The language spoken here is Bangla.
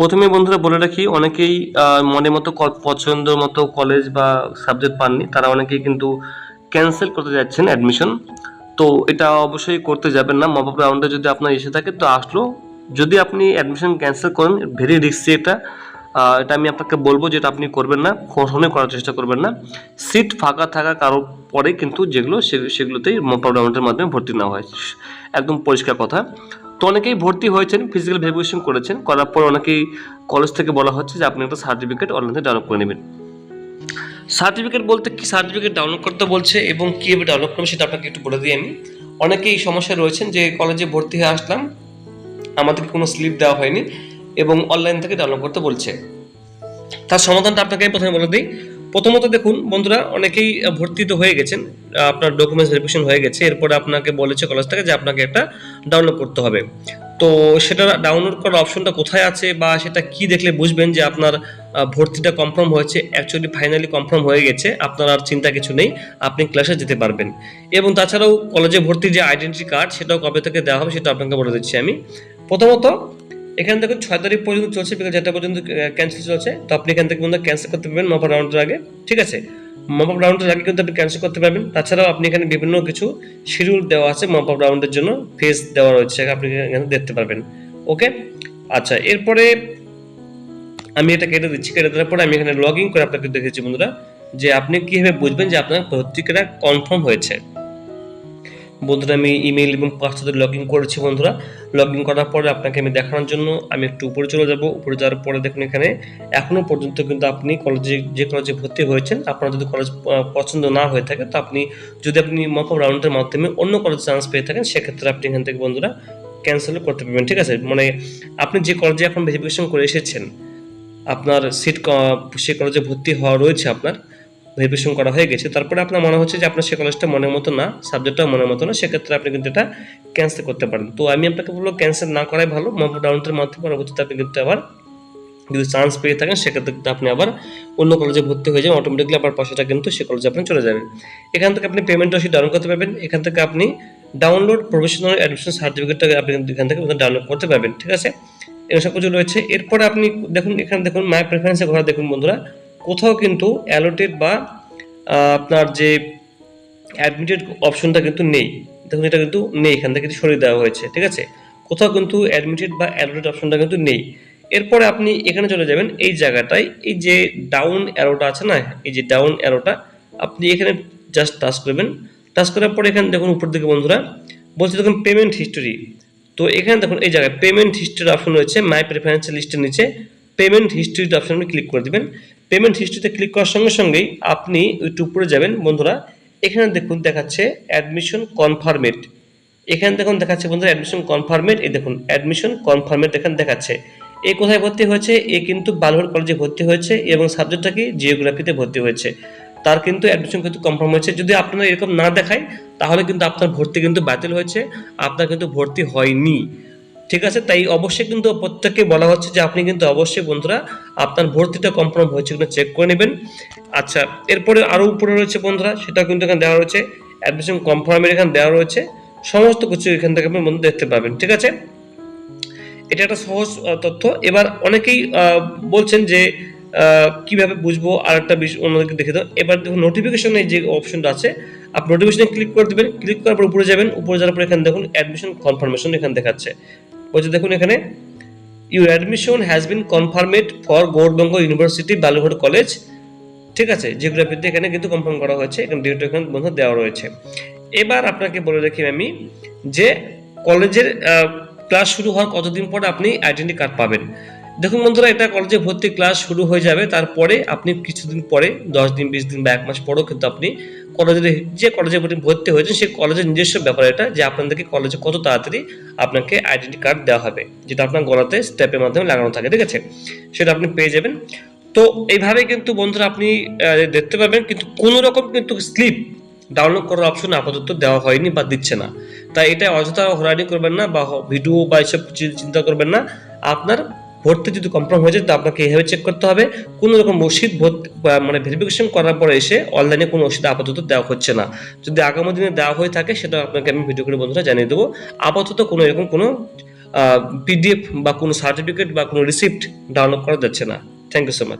প্রথমে বন্ধুরা বলে রাখি, অনেকেই মনের মতো পছন্দ মতো কলেজ বা সাবজেক্ট পাননি, তারা অনেকেই কিন্তু ক্যান্সেল করতে যাচ্ছেন অ্যাডমিশন তো এটা অবশ্যই করতে যাবেন না। মব রাউন্ডে যদি আপনার এসে থাকে, তো আসলো। যদি আপনি অ্যাডমিশন ক্যান্সেল করেন ভেরি রিস্কি এটা। এটা আমি আপনাকে বলব যেটা আপনি করবেন না কখনোই করার চেষ্টা করবেন না। সিট ফাঁকা থাকা কারোর পরে কিন্তু যেগুলো সেগুলোতেই মপ রাউন্ডের মাধ্যমে ভর্তি নেওয়া হয়। একদম পরিষ্কার কথা। তো অনেকেই ভর্তি হয়েছেন ফিজিক্যাল ভেরিফিকেশন করেছেন, করার পর অনেকেই কলেজ থেকে বলা হচ্ছে যে আপনি একটা সার্টিফিকেট অনলাইনে ডাউনলোড করে নেবেন। সার্টিফিকেট বলতে কি সার্টিফিকেট ডাউনলোড করতে বলছে এবং কীভাবে ডাউনলোড করবে সেটা আপনাকে একটু বলে দিই আমি। অনেকেই সমস্যায় রয়েছেন যে কলেজে ভর্তি হয়ে আসলাম, আমাদেরকে কোনো স্লিপ দেওয়া হয়নি এবং অনলাইন থেকে ডাউনলোড করতে বলছে। তার সমাধানটা আপনাকে প্রথমে বলে দিই। প্রথমত দেখুন বন্ধুরা, অনেকেই ভর্তি তো হয়ে গেছেন। আপনার ডকুমেন্টস ভেরিফিকেশন হয়ে গেছে, এরপরে আপনাকে বলেছে কলেজ থেকে যে আপনাকে একটা ডাউনলোড করতে হবে। তো সেটা ডাউনলোড করার অপশনটা কোথায় আছে বা সেটা কি দেখলে বুঝবেন যে আপনার ভর্তিটা কনফার্ম হয়েছে অ্যাকচুয়ালি ফাইনালি কনফার্ম হয়ে গেছে, আপনার আর চিন্তা কিছু নেই, আপনি ক্লাসে যেতে পারবেন। এবং তাছাড়াও কলেজে ভর্তির যে আইডেন্টি কার্ড সেটাও কবে থেকে দেওয়া হবে সেটা আপনাকে বলে দিচ্ছি আমি। প্রথমত, এখান থেকে ছয় তারিখ পর্যন্ত চলছে বিকেল চারটা পর্যন্ত ক্যান্সেল চলছে, তো আপনি এখান থেকে বন্ধু ক্যান্সেল করতে পারবেন মপ রাউন্ডের আগে, ঠিক আছে? মপ আপ রাউন্ডের আগে কিন্তু আপনি ক্যান্সেল করতে পারবেন। তাছাড়াও আপনি এখানে বিভিন্ন কিছু শিডিউল দেওয়া আছে মপ আপ রাউন্ডের জন্য। ফেস দেওয়া রয়েছে আপনি এখানে দেখতে পারবেন। ওকে আচ্ছা এরপরে আমি এটা কেটে দিচ্ছি। কেটে দেওয়ার পরে আমি এখানে লগ ইন করে আপনাকে দেখেছি বন্ধুরা, যে আপনি কীভাবে বুঝবেন যে আপনার ভর্তিটা কনফার্ম হয়েছে। বন্ধুরা, আমি ইমেল এবং পাসওয়ার্ড লগ ইন করেছি বন্ধুরা। লগ ইন করার পরে আপনাকে আমি দেখানোর জন্য আমি একটু উপরে চলে যাব। উপরে যাওয়ার পরে দেখুন এখানে এখনও পর্যন্ত কিন্তু আপনি কলেজে যে কলেজে ভর্তি হয়েছেন, আপনার যদি কলেজ পছন্দ না হয়ে থাকে, তো আপনি যদি আপনি মকম রাউন্ডের মাধ্যমে অন্য কলেজে চান্স পেয়ে থাকেন, সেক্ষেত্রে আপনি এখান থেকে বন্ধুরা ক্যান্সেল করতে পারবেন, ঠিক আছে? মানে আপনি যে কলেজে এখন ভেরিফিকেশন করে এসেছেন, আপনার সিট সে কলেজে ভর্তি হওয়া রয়েছে আপনার ভেরিফিকেশন করা হয়ে গেছে। তারপরে আপনার মনে হচ্ছে যে আপনার সে কলেজটা মনের মতো না সাবজেক্টটা মনের মতো না, সেক্ষেত্রে আপনি কিন্তু এটা ক্যান্সেল করতে পারেন। তো আমি আপনাকে বলব ক্যান্সেল না করাই ভালো। মপ ডাউনটের মাধ্যমে পরবর্তীতে আপনি কিন্তু আবার যদি চান্স পেয়ে থাকেন, সেক্ষেত্রে কিন্তু আপনি আবার অন্য কলেজে ভর্তি হয়ে যাবেন। অটোমেটিকলি আপনার পয়সাটা কিন্তু সে কলেজে আপনি চলে যাবেন। এখান থেকে আপনি পেমেন্ট রসিদ ডাউনলোড করতে পারবেন। এখান থেকে আপনি ডাউনলোড প্রফেশনাল অ্যাডমিশন সার্টিফিকেটটা আপনি এখান থেকে ডাউনলোড করতে পারবেন। ঠিক আছে? এগুলো সব কিছু রয়েছে। এরপরে আপনি দেখুন, এখানে দেখুন মাই প্রেফারেন্সে ঘোরা দেখুন বন্ধুরা। কোথাও কিন্তু অ্যালোটেড বা আপনার যে অ্যাডমিটেড অপশনটা কিন্তু নেই। দেখুন, এটা কিন্তু নেই, এখান থেকে সরিয়ে দেওয়া হয়েছে, ঠিক আছে? কোথাও কিন্তু অ্যাডমিটেড বা অ্যালোটেড অপশনটা কিন্তু নেই। এরপরে আপনি এখানে চলে যাবেন, এই জায়গাটায়, এই যে ডাউন অ্যারোটা আছে না, এই যে ডাউন অ্যারোটা আপনি এখানে জাস্ট টাচ করবেন। টাচ করার পরে এখানে দেখুন, উপর দিকে বন্ধুরা, বলছে দেখুন পেমেন্ট হিস্টোরি তো এখানে দেখুন, এই জায়গায় পেমেন্ট হিস্ট্রির অপশন রয়েছে মাই প্রেফারেন্সের লিস্টের নিচে পেমেন্ট হিস্ট্রির অপশন আপনি ক্লিক করে দিবেন। পেমেন্ট হিস্ট্রিতে ক্লিক করার সঙ্গে সঙ্গেই আপনি একটু উপরে যাবেন। বন্ধুরা, এখানে দেখুন দেখাচ্ছে অ্যাডমিশন কনফার্মেট এখানে দেখুন দেখাচ্ছে বন্ধুরা অ্যাডমিশন কনফার্মেট এই দেখুন অ্যাডমিশন কনফার্মেট এখানে দেখাচ্ছে। এ কোথায় ভর্তি হয়েছে? এ কিন্তু বালুর কলেজে ভর্তি হয়েছে এবং সাবজেক্টটা কি? জিওগ্রাফিতে ভর্তি হয়েছে। তার কিন্তু অ্যাডমিশন কিন্তু কনফার্ম হয়েছে। যদি আপনারা এরকম না দেখায়, তাহলে কিন্তু আপনার ভর্তি কিন্তু বাতিল হয়েছে। আপনার কিন্তু ভর্তি হয়নি। ঠিক আছে? তাই অবশ্যই কিন্তু প্রত্যেককে বলা হচ্ছে যে আপনি কিন্তু অবশ্যই বন্ধুরা আপনার ভর্তিটা কনফার্ম হয়েছে কিনা চেক করে নেবেন। আচ্ছা এরপরে আরও উপরে রয়েছে বন্ধুরা, সেটাও কিন্তু এখানে দেওয়া রয়েছে। অ্যাডমিশন কনফার্মের এখানে দেওয়া রয়েছে। সমস্ত কিছু এখান থেকে আপনি বন্ধু দেখতে পাবেন, ঠিক আছে? এটা একটা সহজ তথ্য। এবার অনেকেই বলছেন যে কীভাবে বুঝব? আর একটা বিষয় অন্যদেরকে দেখে দাও। এবার দেখুন নোটিফিকেশনের যে অপশনটা আছে, আপনি নোটিফিকেশনে ক্লিক করে দেবেন। ক্লিক করার পর উপরে যাবেন। উপরে যাওয়ার পর এখানে দেখুন অ্যাডমিশন কনফার্মেশন এখানে দেখাচ্ছে। বলছে দেখুন এখানে your admission has been confirmed for Gour Banga university Balurghat college ঠিক আছে জিওগ্রাফিতে এখানে কিন্তু কনফার্ম করা হয়েছে, এখানে ডিউটি এখানে বন্ধু দেওয়া রয়েছে। এবার আপনাকে বলে রাখি আমি যে কলেজের ক্লাস শুরু হওয়ার কতদিন পর আপনি আইডেন্টি কার্ড পাবেন। দেখুন বন্ধুরা, এটা কলেজে ভর্তি ক্লাস শুরু হয়ে যাবে। তারপরে আপনি কিছুদিন পরে, দশ দিন, বিশ দিন বা এক মাস পরেও কিন্তু আপনি কলেজের যে কলেজে ভর্তি হয়েছেন, সেই কলেজের নিজস্ব ব্যাপার এটা যে আপনাদেরকে কলেজে কত তাড়াতাড়ি আপনাকে আইডেন্টি কার্ড দেওয়া হবে, যেটা আপনার গলাতে স্টেপের মাধ্যমে লাগানো থাকে, ঠিক আছে? সেটা আপনি পেয়ে যাবেন। তো এইভাবে কিন্তু বন্ধুরা আপনি দেখতে পাবেন, কিন্তু কোনো রকম কিন্তু স্লিপ ডাউনলোড করার অপশন আপাতত দেওয়া হয়নি বা দিচ্ছে না। তাই এটা অযথা হরানি করবেন না বা ভিডিও বা এসব চিন্তা করবেন না। আপনার ভর্তি যদি কনফার্ম হয়ে যায়, তো আপনাকে এইভাবে চেক করতে হবে। কোনো রকম ওষুধ মানে ভেরিফিকেশন করার পরে এসে অনলাইনে কোনো ওষুধ আপাতত দেওয়া হচ্ছে না। যদি আগামী দিনে দেওয়া হয়ে থাকে, সেটা আপনাকে আমি ভিডিও করে বন্ধুরা জানিয়ে দেবো। আপাতত কোনো এরকম কোনো পিডিএফ বা কোনো সার্টিফিকেট বা কোনো রিসিপ্ট ডাউনলোড করা যাচ্ছে না। Thank you so much